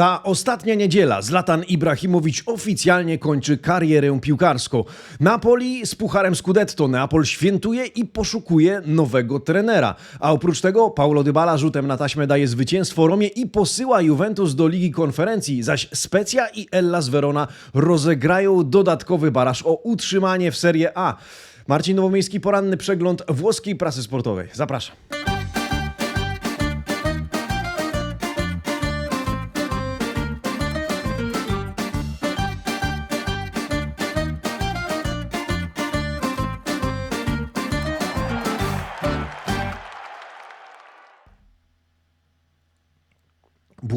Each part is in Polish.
Ta ostatnia niedziela Zlatan Ibrahimowicz oficjalnie kończy karierę piłkarską. Napoli z pucharem Scudetto Neapol świętuje i poszukuje nowego trenera. A oprócz tego Paulo Dybala rzutem na taśmę daje zwycięstwo Romie i posyła Juventus do Ligi Konferencji, zaś Specja i Hellas Verona rozegrają dodatkowy baraż o utrzymanie w Serie A. Marcin Nowomiejski, poranny przegląd włoskiej prasy sportowej. Zapraszam.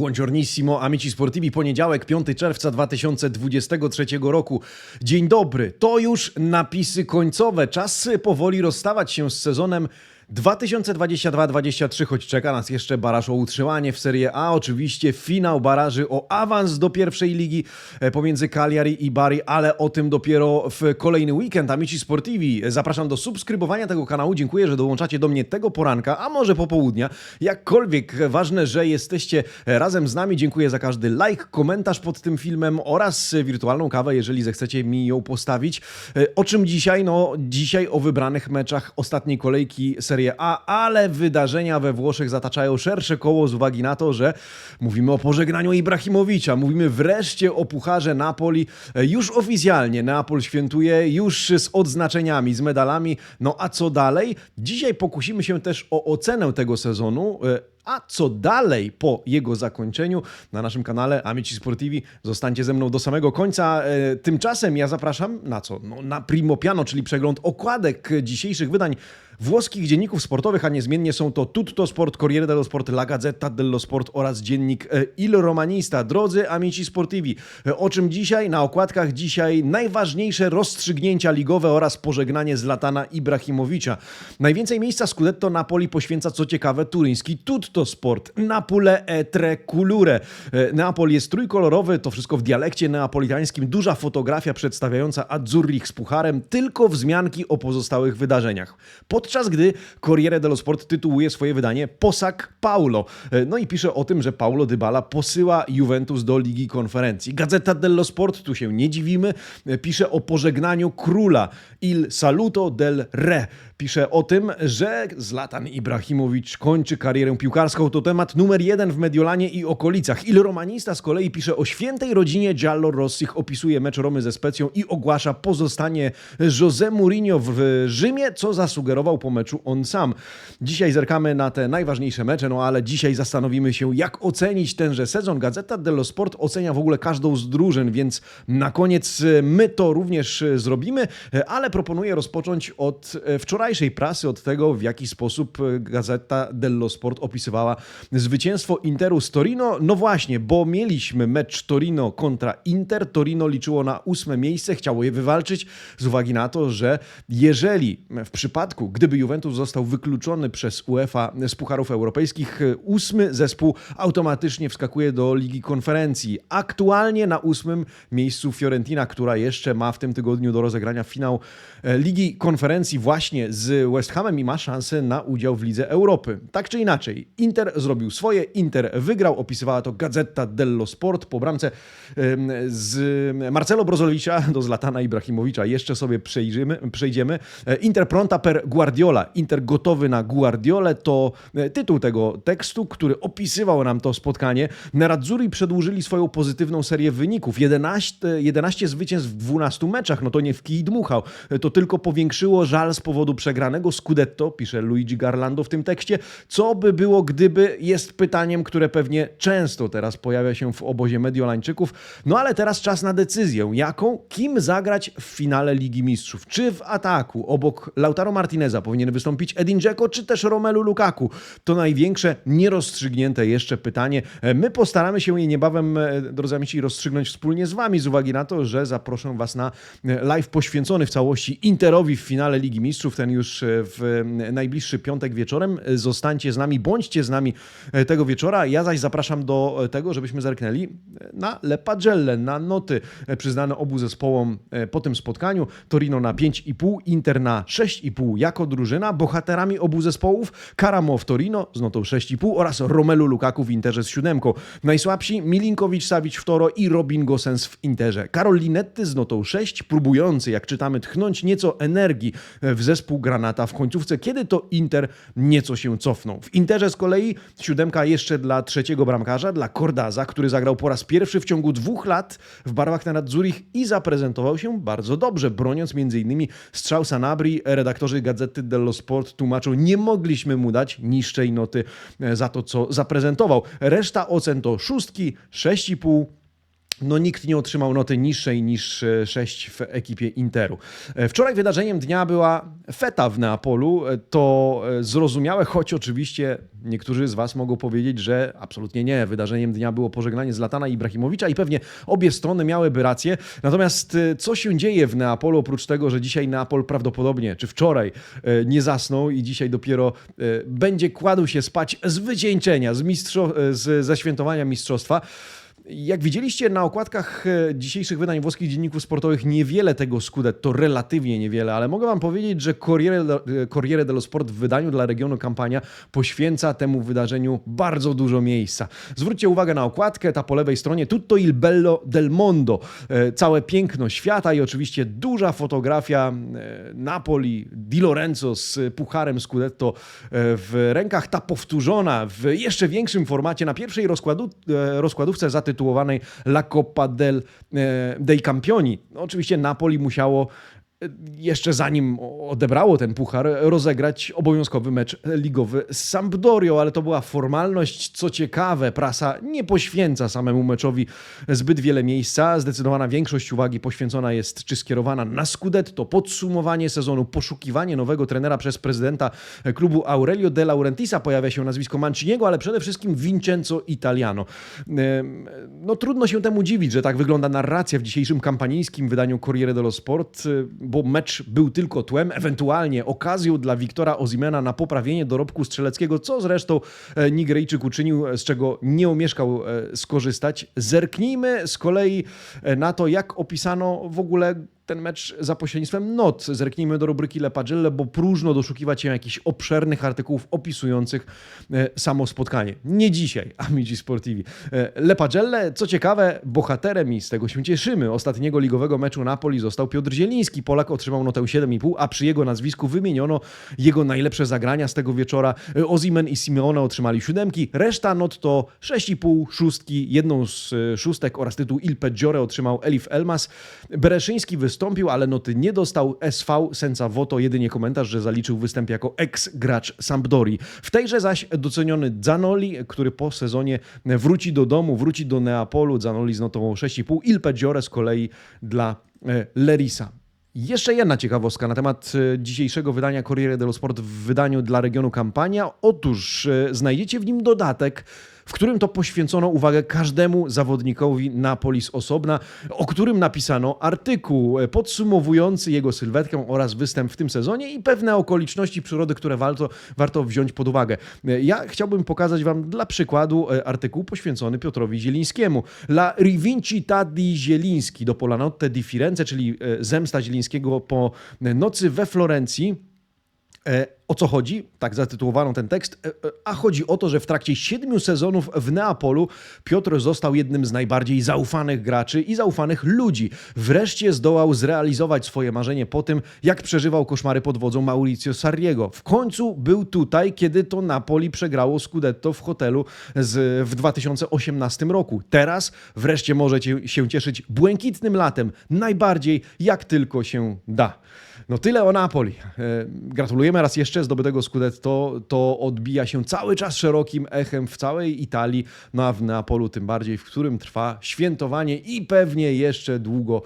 Buongiornissimo, amici sportivi, poniedziałek, 5 czerwca 2023 roku. Dzień dobry, to już napisy końcowe. Czas powoli rozstawać się z sezonem 2022-2023, choć czeka nas jeszcze baraż o utrzymanie w Serie A, oczywiście finał baraży o awans do pierwszej ligi e, pomiędzy Cagliari i Bari, ale o tym dopiero w kolejny weekend. Amici Sportivi, zapraszam do subskrybowania tego kanału, dziękuję, że dołączacie do mnie tego poranka, a może popołudnia. Jakkolwiek ważne, że jesteście razem z nami, dziękuję za każdy like, komentarz pod tym filmem oraz wirtualną kawę, jeżeli zechcecie mi ją postawić. E, O czym dzisiaj? No, dzisiaj o wybranych meczach ostatniej kolejki Serie A, ale wydarzenia we Włoszech zataczają szersze koło z uwagi na to, że mówimy o pożegnaniu Ibrahimowicza, mówimy wreszcie o Pucharze Napoli. E, Już oficjalnie Neapol świętuje, już z odznaczeniami, z medalami. No a co dalej? Dzisiaj pokusimy się też o ocenę tego sezonu. e, a co dalej po jego zakończeniu na naszym kanale Amici Sportivi? Zostańcie ze mną do samego końca. E, Tymczasem ja zapraszam na co? No, na Primo Piano, czyli przegląd okładek dzisiejszych wydań włoskich dzienników sportowych, a niezmiennie są to Tutto Sport, Corriere dello Sport, La Gazzetta dello Sport oraz dziennik e, Il Romanista. Drodzy Amici Sportivi, e, o czym dzisiaj? Na okładkach dzisiaj najważniejsze rozstrzygnięcia ligowe oraz pożegnanie Zlatana Ibrahimowicza. Najwięcej miejsca Scudetto Napoli poświęca, co ciekawe, turyński Tutto Sport. Napole e tre culure. Neapol jest trójkolorowy, to wszystko w dialekcie neapolitańskim. Duża fotografia przedstawiająca Azzurrich z pucharem, tylko wzmianki o pozostałych wydarzeniach. Podczas gdy Corriere dello Sport tytułuje swoje wydanie Posak Paulo. E, No i pisze o tym, że Paulo Dybala posyła Juventus do Ligi Konferencji. Gazeta dello Sport, tu się nie dziwimy, e, pisze o pożegnaniu króla Il Saluto del Re. Pisze o tym, że Zlatan Ibrahimowicz kończy karierę piłkarską. To temat numer jeden w Mediolanie i okolicach. Il Romanista z kolei pisze o świętej rodzinie Giallo Rossich, opisuje mecz Romy ze Specją i ogłasza pozostanie José Mourinho w Rzymie, co zasugerował po meczu on sam. Dzisiaj zerkamy na te najważniejsze mecze, no ale dzisiaj zastanowimy się, jak ocenić tenże sezon. Gazeta dello Sport ocenia w ogóle każdą z drużyn, więc na koniec e, my to również e, zrobimy, e, ale proponuję rozpocząć od wczorajszej prasy, od tego, w jaki sposób Gazeta dello Sport opisywała zwycięstwo Interu z Torino. No właśnie, bo mieliśmy mecz Torino kontra Inter. Torino liczyło na ósme miejsce, chciało je wywalczyć z uwagi na to, że jeżeli w przypadku, gdyby Juventus został wykluczony przez UEFA z Pucharów Europejskich, ósmy zespół automatycznie wskakuje do Ligi Konferencji. Aktualnie na ósmym miejscu Fiorentina, która jeszcze ma w tym tygodniu do rozegrania finał e, Ligi Konferencji właśnie z West Hamem i ma szansę na udział w Lidze Europy. Tak czy inaczej, Inter zrobił swoje, Inter wygrał, opisywała to Gazeta dello Sport po bramce z Marcelo Brozowicza do Zlatana Ibrahimowicza. Jeszcze sobie przejrzymy, przejdziemy. E, Inter pronta per Guardiola. Inter gotowy na Guardiolę to e, tytuł tego tekstu, który opisywał nam to spotkanie. Nerazzurri przedłużyli swoją pozytywną serię wyników. 11, 11 zwycięstw w 12 meczach. No to nie w kij dmuchał. E, To tylko powiększyło żal z powodu przegranego Scudetto, pisze Luigi Garlando w tym tekście. Co by było, gdyby jest pytaniem, które pewnie często teraz pojawia się w obozie Mediolańczyków. No ale teraz czas na decyzję. Jaką? Kim zagrać w finale Ligi Mistrzów? Czy w ataku obok Lautaro Martineza powinien wystąpić Edin Dzeko, czy też Romelu Lukaku? To największe, nierozstrzygnięte jeszcze pytanie. E, My postaramy się je niebawem, e, drodzy amici, rozstrzygnąć wspólnie z Wami, z uwagi na to, że zaproszę Was na e, live poświęcony w całości Interowi w finale Ligi Mistrzów. Ten już w najbliższy piątek wieczorem. Zostańcie z nami, bądźcie z nami tego wieczora. Ja zaś zapraszam do tego, żebyśmy zerknęli na Le Pagelle, na noty przyznane obu zespołom po tym spotkaniu. Torino na 5,5, Inter na 6,5 jako drużyna. Bohaterami obu zespołów Karamo Torino z notą 6,5 oraz Romelu Lukaku w Interze z siódemką. Najsłabsi Milinkowicz, Savic w Toro i Robin Gosens w Interze. Karol Linetty z notą 6, próbujący, jak czytamy, tchnąć nieco energii w zespół Granata w końcówce, kiedy to Inter nieco się cofnął. W Interze z kolei siódemka jeszcze dla trzeciego bramkarza, dla Cordaza, który zagrał po raz pierwszy w ciągu dwóch lat w barwach Nenad Zurich i zaprezentował się bardzo dobrze, broniąc m.in. strzał Sanabri. Redaktorzy Gazety dello Sport tłumaczą, nie mogliśmy mu dać niższej noty za to, co zaprezentował. Reszta ocen to szóstki, 6,5, no nikt nie otrzymał noty niższej niż 6 w ekipie Interu. Wczoraj wydarzeniem dnia była feta w Neapolu. To zrozumiałe, choć oczywiście niektórzy z Was mogą powiedzieć, że absolutnie nie. Wydarzeniem dnia było pożegnanie Zlatana Ibrahimowicza i pewnie obie strony miałyby rację. Natomiast co się dzieje w Neapolu, oprócz tego, że dzisiaj Neapol prawdopodobnie, czy wczoraj nie zasnął i dzisiaj dopiero będzie kładł się spać z wycieńczenia, z, mistrzo- z zaświętowania mistrzostwa, jak widzieliście na okładkach e, dzisiejszych wydań włoskich dzienników sportowych, niewiele tego to relatywnie niewiele, ale mogę Wam powiedzieć, że Corriere, e, Corriere dello Sport w wydaniu dla regionu kampania poświęca temu wydarzeniu bardzo dużo miejsca. Zwróćcie uwagę na okładkę, ta po lewej stronie, tutto il bello del mondo, e, całe piękno świata i oczywiście duża fotografia Napoli, Di Lorenzo z pucharem Scudetto w rękach, ta powtórzona w jeszcze większym formacie na pierwszej rozkładu, rozkładówce zatytułowanej zatytułowanej La Coppa del, e, dei Campioni. No, oczywiście Napoli musiało jeszcze zanim odebrało ten puchar, rozegrać obowiązkowy mecz ligowy z Sampdorio, ale to była formalność. Co ciekawe, prasa nie poświęca samemu meczowi zbyt wiele miejsca. Zdecydowana większość uwagi poświęcona jest czy skierowana na Scudetto, podsumowanie sezonu, poszukiwanie nowego trenera przez prezydenta klubu Aurelio De Laurentisa. Pojawia się nazwisko Manciniego, ale przede wszystkim Vincenzo Italiano. No trudno się temu dziwić, że tak wygląda narracja w dzisiejszym kampanińskim wydaniu Corriere dello Sport, bo mecz był tylko tłem, ewentualnie okazją dla Wiktora Ozimena na poprawienie dorobku strzeleckiego, co zresztą e, Nigeryjczyk uczynił, z czego nie omieszkał e, skorzystać. Zerknijmy z kolei e, na to, jak opisano w ogóle ten mecz za pośrednictwem not. Zerknijmy do rubryki Le Pagelle, bo próżno doszukiwać się jakichś obszernych artykułów opisujących e, samo spotkanie. Nie dzisiaj, Amici Sportivi. E, Le Pagelle, co ciekawe, bohaterem i z tego się cieszymy, ostatniego ligowego meczu Napoli został Piotr Zieliński. Polak otrzymał notę 7,5, a przy jego nazwisku wymieniono jego najlepsze zagrania z tego wieczora. E, Ozimen i Simeone otrzymali siódemki, reszta not to 6,5, szóstki, jedną z szóstek oraz tytuł Il Peggiore otrzymał Elif Elmas. Bereszyński wystąpił wystąpił, ale noty nie dostał. SV Senza Voto jedynie komentarz, że zaliczył występ jako ex-gracz Sampdori. W tejże zaś doceniony Zanoli, który po sezonie wróci do domu, wróci do Neapolu. Zanoli z notą 6,5. Il Peggiore z kolei dla e, Lerisa. Jeszcze jedna ciekawostka na temat e, dzisiejszego wydania Corriere dello Sport w wydaniu dla regionu Kampania. Otóż e, znajdziecie w nim dodatek w którym to poświęcono uwagę każdemu zawodnikowi Napoli z osobna, o którym napisano artykuł podsumowujący jego sylwetkę oraz występ w tym sezonie i pewne okoliczności przyrody, które warto, warto wziąć pod uwagę. Ja chciałbym pokazać Wam dla przykładu e, artykuł poświęcony Piotrowi Zielińskiemu. La rivincita di Zieliński do Polanotte di Firenze, czyli e, zemsta Zielińskiego po nocy we Florencji. E, o co chodzi? Tak zatytułowano ten tekst. E, e, a chodzi o to, że w trakcie siedmiu sezonów w Neapolu Piotr został jednym z najbardziej zaufanych graczy i zaufanych ludzi. Wreszcie zdołał zrealizować swoje marzenie po tym, jak przeżywał koszmary pod wodzą Mauricio Sarriego. W końcu był tutaj, kiedy to Napoli przegrało Scudetto w hotelu z, w 2018 roku. Teraz wreszcie możecie się cieszyć błękitnym latem, najbardziej jak tylko się da. No tyle o Napoli. E, gratulujemy raz jeszcze zdobytego Scudetto. To odbija się cały czas szerokim echem w całej Italii, no a w Neapolu tym bardziej, w którym trwa świętowanie i pewnie jeszcze długo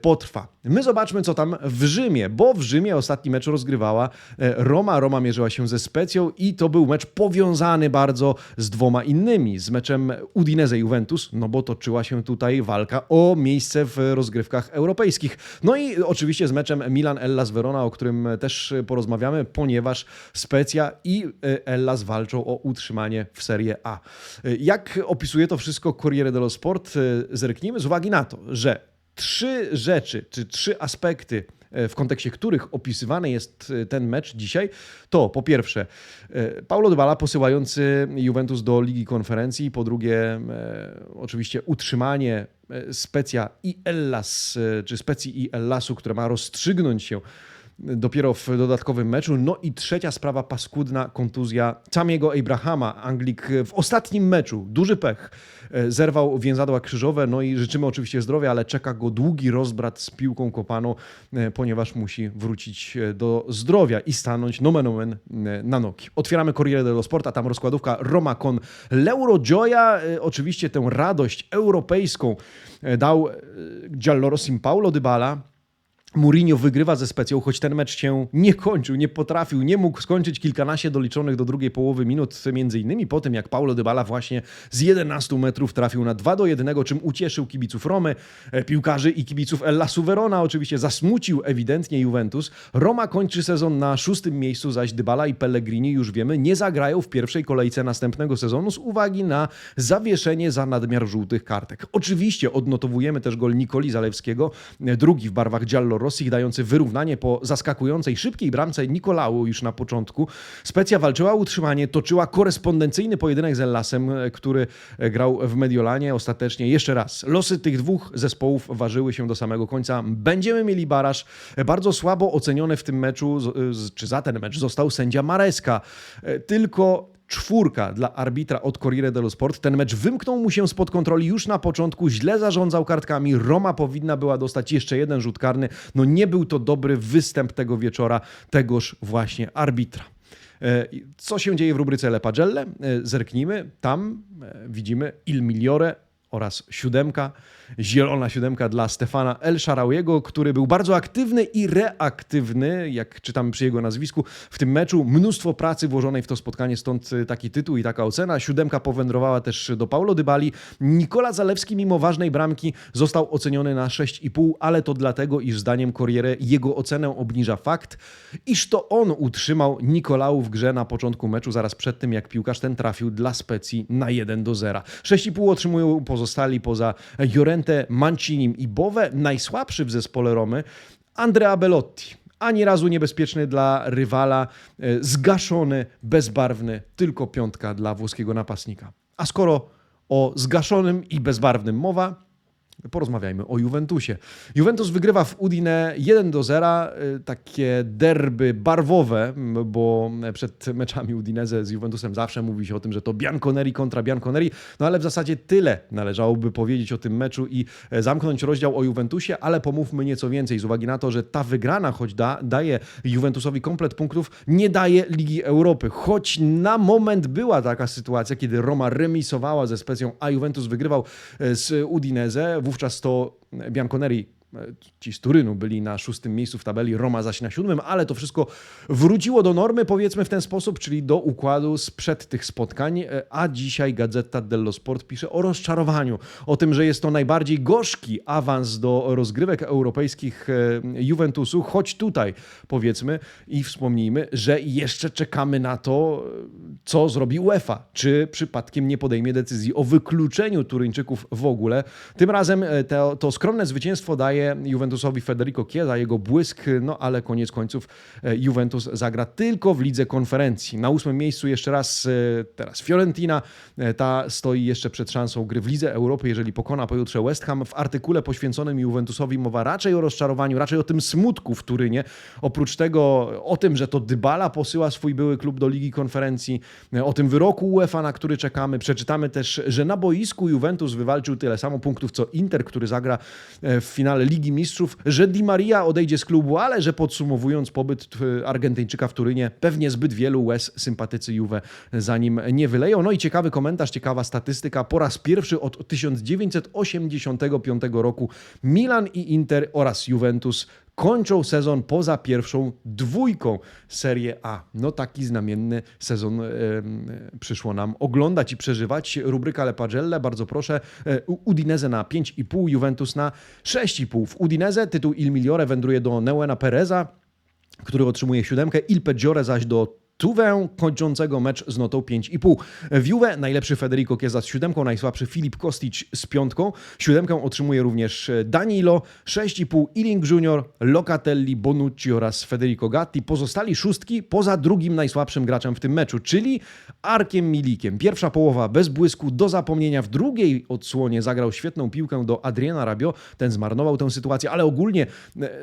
potrwa. My zobaczmy, co tam w Rzymie, bo w Rzymie ostatni mecz rozgrywała e, Roma. Roma mierzyła się ze Specją i to był mecz powiązany bardzo z dwoma innymi. Z meczem Udinese-Juventus, no bo toczyła się tutaj walka o miejsce w rozgrywkach europejskich. No i oczywiście z meczem Milan-Ellas Verona, o którym też porozmawiamy, ponieważ Specja i e, Ellas walczą o utrzymanie w Serie A. E, Jak opisuje to wszystko Corriere dello Sport? E, Zerknijmy z uwagi na to, że trzy rzeczy, czy trzy aspekty, e, w kontekście których opisywany jest e, ten mecz dzisiaj, to po pierwsze e, Paulo Dybala posyłający Juventus do Ligi Konferencji, po drugie oczywiście utrzymanie Specja i Ellas, czy Specji i Ellasu, które ma rozstrzygnąć się dopiero w dodatkowym meczu. No i trzecia sprawa, paskudna kontuzja Tamiego Abrahama. Anglik w ostatnim meczu, duży pech, e, zerwał więzadła krzyżowe, no i życzymy oczywiście zdrowia, ale czeka go długi rozbrat z piłką kopaną, e, ponieważ musi wrócić e, do zdrowia i stanąć nomen omen na nogi. Otwieramy Corriere dello Sport, a tam rozkładówka Roma con l'Euro Gioia. E, Oczywiście tę radość europejską dał Giallorossim Paulo Dybala, Mourinho wygrywa ze Specją, choć ten mecz się nie kończył, nie potrafił, nie mógł skończyć kilkanaście doliczonych do drugiej połowy minut, między innymi po tym, jak Paulo Dybala właśnie z 11 metrów trafił na 2 do 1, czym ucieszył kibiców Romy, e, piłkarzy i kibiców Ellasu Verona, oczywiście zasmucił ewidentnie Juventus. Roma kończy sezon na szóstym miejscu, zaś Dybala i Pellegrini, już wiemy, nie zagrają w pierwszej kolejce następnego sezonu z uwagi na zawieszenie za nadmiar żółtych kartek. Oczywiście odnotowujemy też gol Nikoli Zalewskiego, e, drugi w barwach Giallo Rosji, dający wyrównanie po zaskakującej szybkiej bramce Nikolału już na początku. Specja walczyła o utrzymanie, toczyła korespondencyjny pojedynek z Ellasem, e, który e, grał w Mediolanie. Ostatecznie jeszcze raz, losy tych dwóch zespołów ważyły się do samego końca. Będziemy mieli baraż. E, Bardzo słabo oceniony w tym meczu, czy za ten mecz został sędzia Mareska. Tylko czwórka dla arbitra od Corriere dello Sport. Ten mecz wymknął mu się spod kontroli już na początku, źle zarządzał kartkami. Roma powinna była dostać jeszcze jeden rzut karny. No nie był to dobry występ tego wieczora tegoż właśnie arbitra. E, Co się dzieje w rubryce Le Pagelle? E, Zerknijmy. Tam e, widzimy Il Migliore oraz siódemka, zielona siódemka dla Stefana El Sharawiego, który był bardzo aktywny i reaktywny, jak czytamy przy jego nazwisku, w tym meczu. Mnóstwo pracy włożonej w to spotkanie, stąd y, taki tytuł i taka ocena. Siódemka powędrowała też do Paulo Dybali. Nikola Zalewski mimo ważnej bramki został oceniony na 6,5, ale to dlatego, iż zdaniem Corriere jego ocenę obniża fakt, iż to on utrzymał Nikolału w grze na początku meczu, zaraz przed tym jak piłkarz ten trafił dla Specji na 1 do 0. 6,5 otrzymują pozostali poza Jorente, Mancinim i Bowe. Najsłabszy w zespole Romy Andrea Belotti. Ani razu niebezpieczny dla rywala, e, zgaszony, bezbarwny, tylko piątka dla włoskiego napastnika. A skoro o zgaszonym i bezbarwnym mowa, Porozmawiajmy o Juventusie. Juventus wygrywa w Udine 1 do 0. y, Takie derby barwowe, bo przed meczami Udinese z Juventusem zawsze mówi się o tym, że to Bianconeri kontra Bianconeri. No ale w zasadzie tyle należałoby powiedzieć o tym meczu i e, zamknąć rozdział o Juventusie, ale pomówmy nieco więcej z uwagi na to, że ta wygrana, choć da, daje Juventusowi komplet punktów, nie daje Ligi Europy. Choć na moment była taka sytuacja, kiedy Roma remisowała ze Specją, a Juventus wygrywał e, z Udinese. Wówczas to Bianconeri Ci z Turynu byli na szóstym miejscu w tabeli, Roma zaś na siódmym, ale to wszystko wróciło do normy, powiedzmy w ten sposób, czyli do układu sprzed tych spotkań. E, A dzisiaj Gazeta dello Sport pisze o rozczarowaniu, o tym, że jest to najbardziej gorzki awans do rozgrywek europejskich e, Juventusu, choć tutaj powiedzmy i wspomnijmy, że jeszcze czekamy na to, e, co zrobi UEFA. Czy przypadkiem nie podejmie decyzji o wykluczeniu Turyńczyków w ogóle. Tym razem to, to skromne zwycięstwo daje Juventusowi Federico Chiesa, jego błysk, no ale koniec końców e, Juventus zagra tylko w lidze konferencji. Na ósmym miejscu jeszcze raz e, teraz Fiorentina, e, ta stoi jeszcze przed szansą gry w Lidze Europy, jeżeli pokona pojutrze West Ham. W artykule poświęconym Juventusowi mowa raczej o rozczarowaniu, raczej o tym smutku w Turynie. Oprócz tego o tym, że to Dybala posyła swój były klub do Ligi Konferencji, o tym wyroku UEFA, na który czekamy. Przeczytamy też, że na boisku Juventus wywalczył tyle samo punktów co Inter, który zagra w finale Ligi Mistrzów, że Di Maria odejdzie z klubu, ale że podsumowując pobyt Argentyńczyka w Turynie, pewnie zbyt wielu łez sympatycy Juve za nim nie wyleją. No i ciekawy komentarz, ciekawa statystyka. Po raz pierwszy od 1985 roku Milan i Inter oraz Juventus kończą sezon poza pierwszą dwójką Serie A. No taki znamienny sezon e, przyszło nam oglądać i przeżywać. Rubryka Le Pagelle, bardzo proszę. E, Udinese na 5,5, Juventus na 6,5. W Udinese tytuł Il Migliore wędruje do Neuena Pereza, który otrzymuje siódemkę, Il Peggiore zaś do Tuwę kończącego mecz z notą 5,5. W Juve najlepszy Federico Chiesa z siódemką, najsłabszy Filip Kostic z piątką. Siódemkę otrzymuje również Danilo, 6,5 Iling Junior, Locatelli, Bonucci oraz Federico Gatti. Pozostali szóstki poza drugim najsłabszym graczem w tym meczu, czyli Arkiem Milikiem. Pierwsza połowa bez błysku, do zapomnienia. W drugiej odsłonie zagrał świetną piłkę do Adriana Rabio. Ten zmarnował tę sytuację, ale ogólnie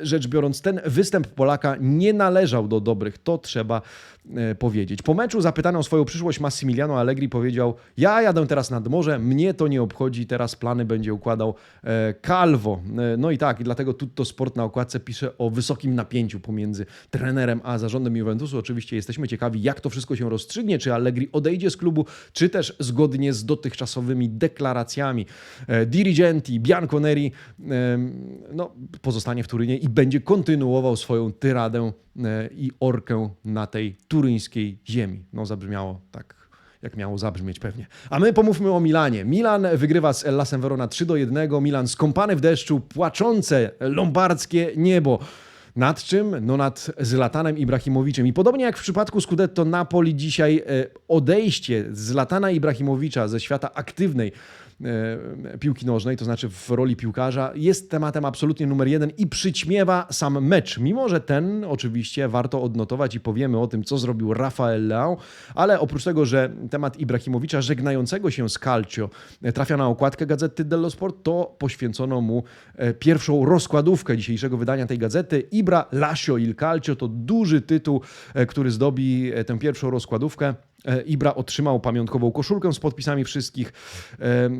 rzecz biorąc, ten występ Polaka nie należał do dobrych. To trzeba powiedzieć. Po meczu zapytany o swoją przyszłość Massimiliano Allegri powiedział: Ja jadę teraz nad morze, mnie to nie obchodzi, teraz plany będzie układał e, Calvo. E, no i tak, i dlatego Tutto Sport na okładce pisze o wysokim napięciu pomiędzy trenerem a zarządem Juventusu. Oczywiście jesteśmy ciekawi, jak to wszystko się rozstrzygnie, czy Allegri odejdzie z klubu, czy też zgodnie z dotychczasowymi deklaracjami e, dirigenti Bianconeri no, pozostanie w Turynie i będzie kontynuował swoją tyradę i orkę na tej ziemi. No zabrzmiało tak jak miało zabrzmieć pewnie. A my pomówmy o Milanie. Milan wygrywa z Ellasem Verona 3 do 1. Milan skąpany w deszczu, płaczące lombardzkie niebo. Nad czym? No nad Zlatanem Ibrahimowiczem. I podobnie jak w przypadku Scudetto Napoli dzisiaj e, odejście Zlatana Ibrahimowicza ze świata aktywnej piłki nożnej, to znaczy w roli piłkarza, jest tematem absolutnie numer jeden i przyćmiewa sam mecz. Mimo, że ten oczywiście warto odnotować i powiemy o tym, co zrobił Rafael Leão, ale oprócz tego, że temat Ibrahimowicza żegnającego się z Calcio trafia na okładkę gazety dello Sport, to poświęcono mu e, pierwszą rozkładówkę dzisiejszego wydania tej gazety. Ibra Lascio il Calcio to duży tytuł, e, który zdobi tę pierwszą rozkładówkę. E, Ibra otrzymał pamiątkową koszulkę z podpisami wszystkich. E,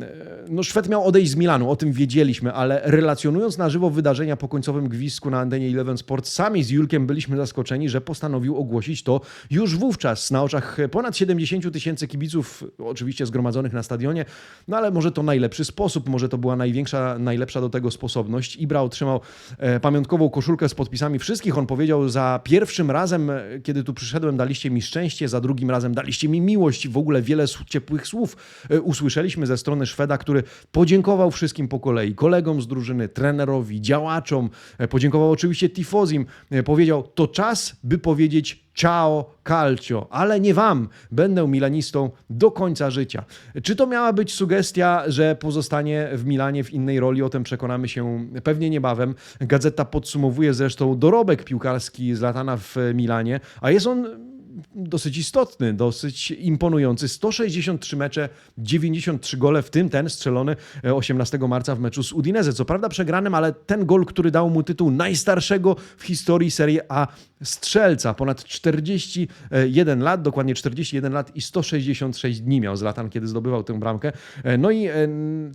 no, Szwed miał odejść z Milanu, o tym wiedzieliśmy, ale relacjonując na żywo wydarzenia po końcowym gwizdku na antenie Eleven Sport, sami z Julkiem byliśmy zaskoczeni, że postanowił ogłosić to już wówczas na oczach ponad 70 tysięcy kibiców, oczywiście zgromadzonych na stadionie. No ale może to najlepszy sposób, może to była największa, najlepsza do tego sposobność. Ibra otrzymał e, pamiątkową koszulkę z podpisami wszystkich. On powiedział, za pierwszym razem, kiedy tu przyszedłem, daliście mi szczęście, za drugim razem daliście daliście mi miłość. W ogóle wiele ciepłych słów e, usłyszeliśmy ze strony Szweda, który podziękował wszystkim po kolei, kolegom z drużyny, trenerowi, działaczom, e, podziękował oczywiście Tifozim, e, powiedział, to czas, by powiedzieć ciao calcio, ale nie wam, będę milanistą do końca życia. Czy to miała być sugestia, że pozostanie w Milanie w innej roli? O tym przekonamy się pewnie niebawem. Gazeta podsumowuje zresztą dorobek piłkarski z latana w Milanie, a jest on dosyć istotny, dosyć imponujący. 163 mecze, 93 gole, w tym ten strzelony 18 e, marca w meczu z Udinese. Co prawda przegranym, ale ten gol, który dał mu tytuł najstarszego w historii Serie A strzelca. Ponad 41 lat, dokładnie 41 lat i 166 dni miał Zlatan, kiedy zdobywał tę bramkę. E, no i e,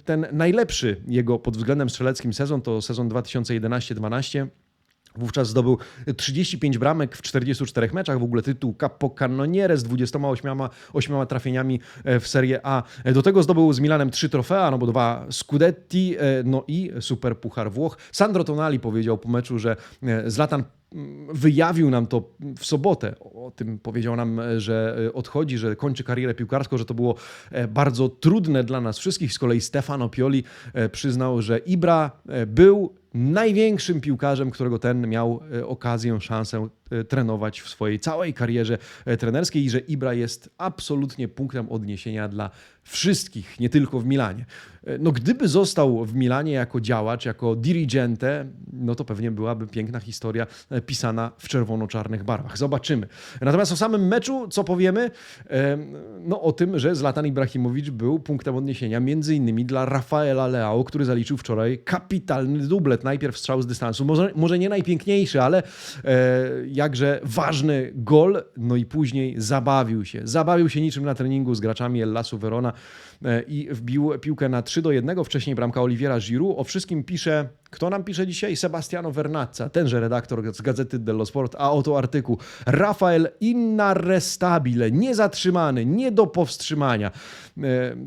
ten najlepszy jego pod względem strzeleckim sezon to sezon 2011-12 Wówczas zdobył 35 bramek w 44 meczach, w ogóle tytuł Capocannoniere z 28 8 trafieniami e, w Serie A. E, do tego zdobył z Milanem trzy trofea, no bo dwa Scudetti, e, no i Super Puchar Włoch. Sandro Tonali powiedział po meczu, że Zlatan wyjawił nam to w sobotę. O tym powiedział nam, że odchodzi, że kończy karierę piłkarską, że to było bardzo trudne dla nas wszystkich. Z kolei Stefano Pioli przyznał, że Ibra był największym piłkarzem, którego ten miał e, okazję, szansę trenować w swojej całej karierze e, trenerskiej i że Ibra jest absolutnie punktem odniesienia dla wszystkich, nie tylko w Milanie. No gdyby został w Milanie jako działacz, jako dirigente, no to pewnie byłaby piękna historia pisana w czerwono-czarnych barwach. Zobaczymy. Natomiast o samym meczu, co powiemy? No o tym, że Zlatan Ibrahimowicz był punktem odniesienia między innymi dla Rafaela Leao, który zaliczył wczoraj kapitalny dublet najpierw strzał z dystansu. Może, może nie najpiękniejszy, ale e, jakże ważny gol, no i później zabawił się. Zabawił się niczym na treningu z graczami Ellasu Verona e, i wbił piłkę na 3 do 1. Wcześniej bramka Oliviera Giroud. O wszystkim pisze, kto nam pisze dzisiaj? Sebastiano Vernazza, tenże redaktor z Gazety dello Sport, a oto artykuł. Rafael inarrestabile, niezatrzymany, nie do powstrzymania.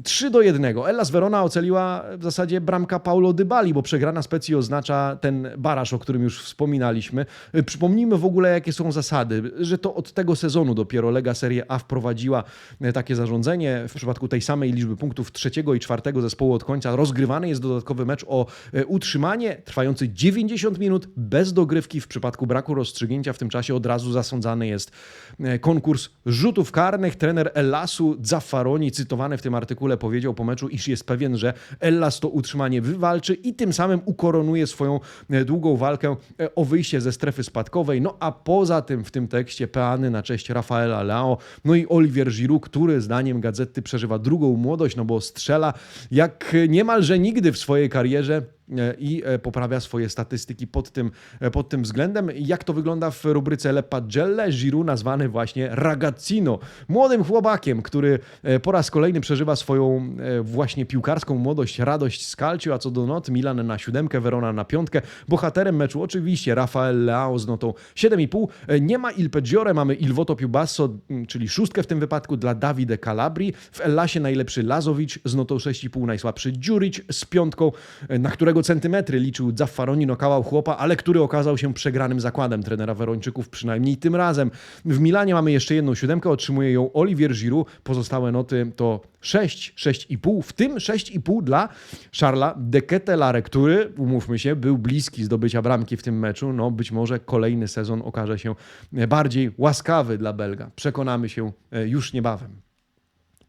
3 do 1. Ellas Verona ocaliła w zasadzie bramka Paulo Dybali, bo przegrana specji oznacza ten baraż, o którym już wspominaliśmy. Przypomnijmy w ogóle, jakie są zasady, że to od tego sezonu dopiero Lega Serie A wprowadziła takie zarządzenie. W przypadku tej samej liczby punktów trzeciego i czwartego zespołu od końca rozgrywany jest dodatkowy mecz o utrzymanie trwający 90 minut bez dogrywki. W przypadku braku rozstrzygnięcia w tym czasie od razu zasądzany jest konkurs rzutów karnych. Trener Ellasu Zaffaroni, cytowany w tym artykule, powiedział po meczu, iż jest pewien, że Ellas to utrzymanie wywalczy i tym samym ukoronuje swoją długą walkę o wyjście ze strefy spadkowej. No a poza tym w tym tekście peany na cześć Rafaela Leao, no i Olivier Giroud, który zdaniem gazety przeżywa drugą młodość, no bo strzela jak niemalże nigdy w swojej karierze i poprawia swoje statystyki pod tym, pod tym względem. Jak to wygląda w rubryce Le Pagelle? Giroud nazwany właśnie ragazzino, młodym chłopakiem, który po raz kolejny przeżywa swoją właśnie piłkarską młodość, radość z Calcio, a co do not Milan na siódemkę, Verona na piątkę. Bohaterem meczu oczywiście Rafael Leao z notą 7,5. Nie ma Il Peggiore, mamy Il Voto Più Basso, czyli szóstkę w tym wypadku dla Davide Calabri. W Ellasie najlepszy Lazowicz z notą 6,5, najsłabszy Dziuric z piątką, na którego centymetry liczył Zaffaroni, nokałał chłopa, ale który okazał się przegranym zakładem trenera Werończyków, przynajmniej tym razem. W Milanie mamy jeszcze jedną siódemkę, otrzymuje ją Olivier Giroud. Pozostałe noty to 6, 6,5, w tym 6,5 dla Charlesa de Ketelare, który, umówmy się, był bliski zdobycia bramki w tym meczu. No być może kolejny sezon okaże się bardziej łaskawy dla Belga. Przekonamy się już niebawem.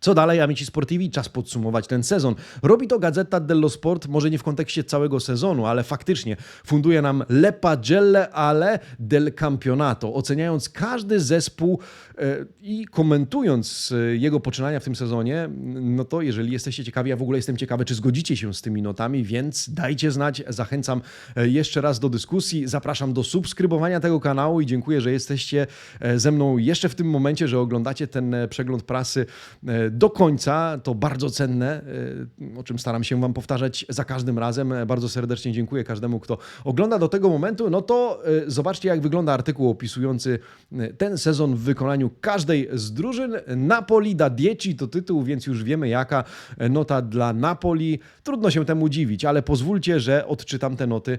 Co dalej, amici sportivi? Czas podsumować ten sezon. Robi to Gazeta dello Sport, może nie w kontekście całego sezonu, ale faktycznie funduje nam Le Pagelle ale del Campionato, oceniając każdy zespół e, i komentując e, jego poczynania w tym sezonie, no to jeżeli jesteście ciekawi, ja w ogóle jestem ciekawy, czy zgodzicie się z tymi notami, więc dajcie znać, zachęcam e, jeszcze raz do dyskusji, zapraszam do subskrybowania tego kanału i dziękuję, że jesteście ze mną jeszcze w tym momencie, że oglądacie ten przegląd prasy do końca. To bardzo cenne, y, o czym staram się Wam powtarzać za każdym razem. Bardzo serdecznie dziękuję każdemu, kto ogląda do tego momentu. No to y, zobaczcie, jak wygląda artykuł opisujący y, ten sezon w wykonaniu każdej z drużyn. Napoli da Dieci to tytuł, więc już wiemy, jaka nota dla Napoli. Trudno się temu dziwić, ale pozwólcie, że odczytam te noty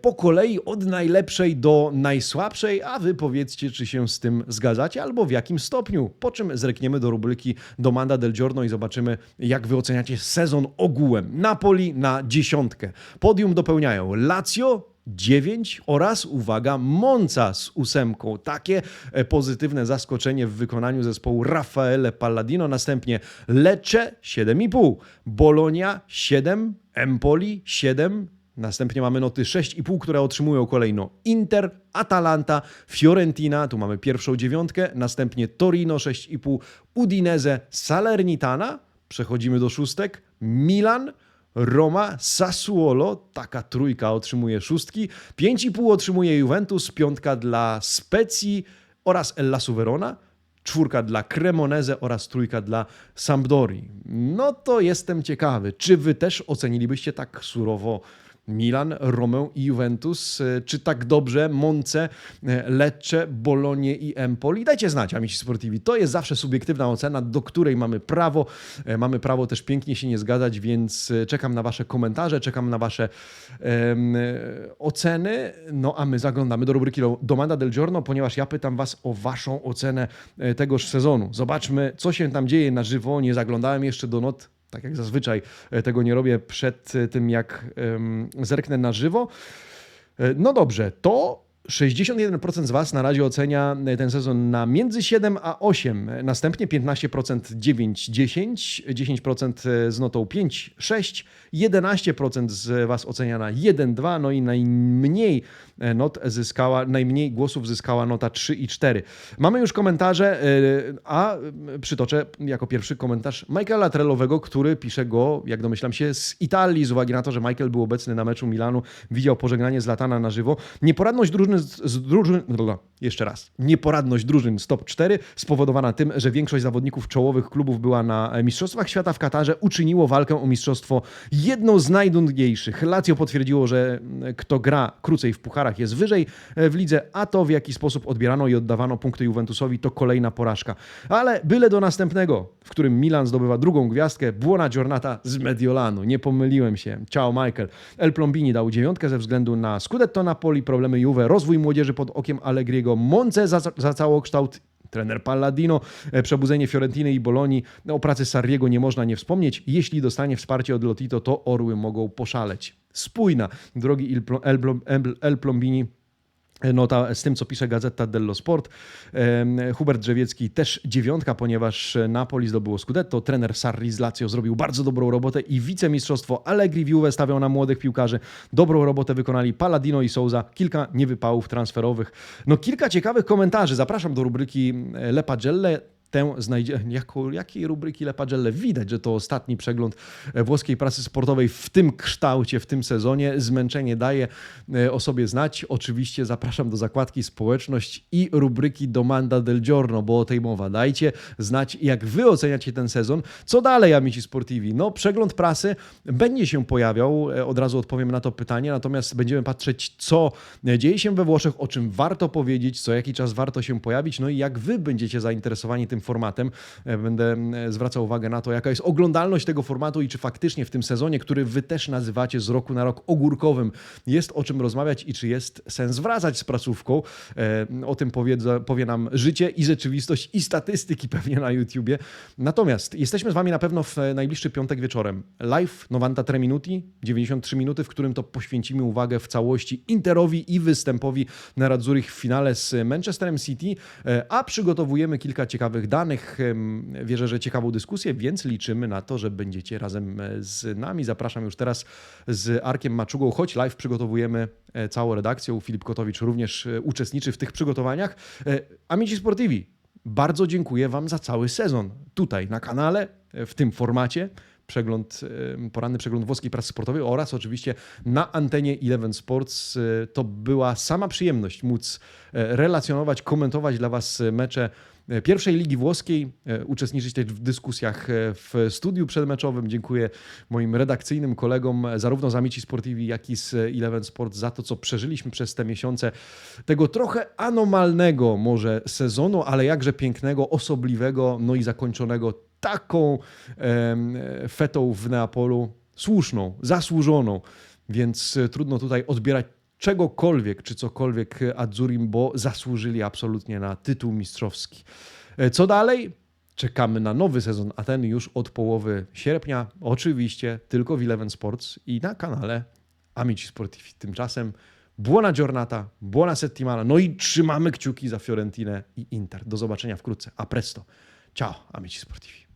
po kolei od najlepszej do najsłabszej, a Wy powiedzcie, czy się z tym zgadzacie, albo w jakim stopniu. Po czym zrekniemy do rubryki Domanda del Giorno i zobaczymy, jak wy oceniacie sezon ogółem. Napoli na dziesiątkę. Podium dopełniają Lazio, 9 oraz, uwaga, Monza z ósemką. Takie e, pozytywne zaskoczenie w wykonaniu zespołu Raffaele Palladino. Następnie Lecce 7,5, Bolonia 7, Empoli 7, Następnie mamy noty 6,5, które otrzymują kolejno Inter, Atalanta, Fiorentina, tu mamy pierwszą dziewiątkę, następnie Torino 6,5, Udinese, Salernitana, przechodzimy do szóstek, Milan, Roma, Sassuolo, taka trójka otrzymuje szóstki, 5,5 otrzymuje Juventus, piątka dla Specji oraz Ellasu Verona, czwórka dla Cremoneze oraz trójka dla Sampdori. No to jestem ciekawy, czy wy też ocenilibyście tak surowo Milan, Romę i Juventus. E, czy tak dobrze Monce, e, Lecce, Bolonie i Empoli? Dajcie znać, amici sportivi. To jest zawsze subiektywna ocena, do której mamy prawo. E, mamy prawo też pięknie się nie zgadzać, więc czekam na wasze komentarze, czekam na wasze um, oceny. No a my zaglądamy do rubryki Domanda del Giorno, ponieważ ja pytam was o waszą ocenę tegoż sezonu. Zobaczmy, co się tam dzieje na żywo. Nie zaglądałem jeszcze do not tak jak zazwyczaj e, tego nie robię przed e, tym, jak zerknę na żywo. E, no dobrze, to 61% z Was na razie ocenia ten sezon na między 7 a 8, następnie 15% 9, 10, 10% z notą 5, 6, 11% z Was ocenia na 1, 2, no i najmniej not zyskała, najmniej głosów zyskała nota 3 i 4. Mamy już komentarze, a przytoczę jako pierwszy komentarz Michaela Trellowego, który pisze go, jak domyślam się, z Italii, z uwagi na to, że Michael był obecny na meczu Milanu, widział pożegnanie z Latana na żywo. Nieporadność drużyny Nieporadność z drużyn... Jeszcze raz. Nieporadność drużyn z top 4 spowodowana tym, że większość zawodników czołowych klubów była na e, Mistrzostwach Świata w Katarze, uczyniło walkę o mistrzostwo jedną z najdłuższych. Lazio potwierdziło, że mm, kto gra krócej w pucharach jest wyżej e, w lidze, a to w jaki sposób odbierano i oddawano punkty Juventusowi to kolejna porażka. Ale byle do następnego, w którym Milan zdobywa drugą gwiazdkę, buona giornata z Mediolanu. Nie pomyliłem się. Ciao Michael. El Plombini dał dziewiątkę ze względu na Scudetto Napoli, problemy Juve, rozwój młodzieży pod okiem Allegriego, Monce za, za całokształt Trener Palladino, e, przebudzenie Fiorentiny i Bolonii. No, o pracy Sarriego nie można nie wspomnieć. Jeśli dostanie wsparcie od Lotito, to orły mogą poszaleć. Spójna, drogi El, Plom- Nota z tym, co pisze Gazeta dello Sport. Hubert Drzewiecki też dziewiątka, ponieważ Napoli zdobyło Scudetto. Trener Sarri z Lazio zrobił bardzo dobrą robotę i wicemistrzostwo Allegri w Juve stawiał na młodych piłkarzy. Dobrą robotę wykonali Palladino i Souza. Kilka niewypałów transferowych. No kilka ciekawych komentarzy. Zapraszam do rubryki Le Pagelle. Tę znajdzie, jako, jakiej rubryki Le Pagelle? Widać, że to ostatni przegląd e, włoskiej prasy sportowej w tym kształcie, w tym sezonie. Zmęczenie daje e, o sobie znać. Oczywiście zapraszam do zakładki społeczność i rubryki Domanda del Giorno, bo o tej mowa. Dajcie znać, jak wy oceniacie ten sezon. Co dalej, Amici Sportivi? No, przegląd prasy będzie się pojawiał, e, od razu odpowiem na to pytanie, natomiast będziemy patrzeć, co dzieje się we Włoszech, o czym warto powiedzieć, co jakiś czas warto się pojawić, no i jak wy będziecie zainteresowani tym formatem. E, Będę e, zwracał uwagę na to, jaka jest oglądalność tego formatu i czy faktycznie w tym sezonie, który wy też nazywacie z roku na rok ogórkowym, jest o czym rozmawiać i czy jest sens wracać z pracówką. E, O tym powie, powie nam życie i rzeczywistość i statystyki pewnie na YouTubie. Natomiast jesteśmy z wami na pewno w najbliższy piątek wieczorem. Live 93 minuti, 93 minuty, w którym to poświęcimy uwagę w całości Interowi i występowi na Radzurich w finale z Manchesterem City, e, a przygotowujemy kilka ciekawych danych. Wierzę, że ciekawą dyskusję, więc liczymy na to, że będziecie razem e, z nami. Zapraszam już teraz z Arkiem Maczugą, choć live przygotowujemy e, całą redakcją. Filip Kotowicz również e, uczestniczy w tych przygotowaniach. Amici Sportivi, bardzo dziękuję Wam za cały sezon tutaj na kanale, w tym formacie. Przegląd, poranny przegląd włoskiej prasy sportowej oraz oczywiście na antenie Eleven Sports. To była sama przyjemność móc relacjonować, komentować dla Was mecze pierwszej ligi włoskiej, e, uczestniczyć też w dyskusjach e, w studiu przedmeczowym. Dziękuję moim redakcyjnym kolegom, e, zarówno z Amici Sportivi, jak i z Eleven Sports za to, co przeżyliśmy przez te miesiące. Tego trochę anomalnego może sezonu, ale jakże pięknego, osobliwego, no i zakończonego taką fetą w Neapolu, słuszną, zasłużoną, więc e, trudno tutaj odbierać czegokolwiek czy cokolwiek Adzurim, bo zasłużyli absolutnie na tytuł mistrzowski. E, Co dalej? Czekamy na nowy sezon, a ten już od połowy sierpnia, oczywiście tylko w Eleven Sports i na kanale Amici Sportivi. Tymczasem buona giornata, buona settimana, no i trzymamy kciuki za Fiorentinę i Inter. Do zobaczenia wkrótce. A presto. Ciao, Amici Sportivi.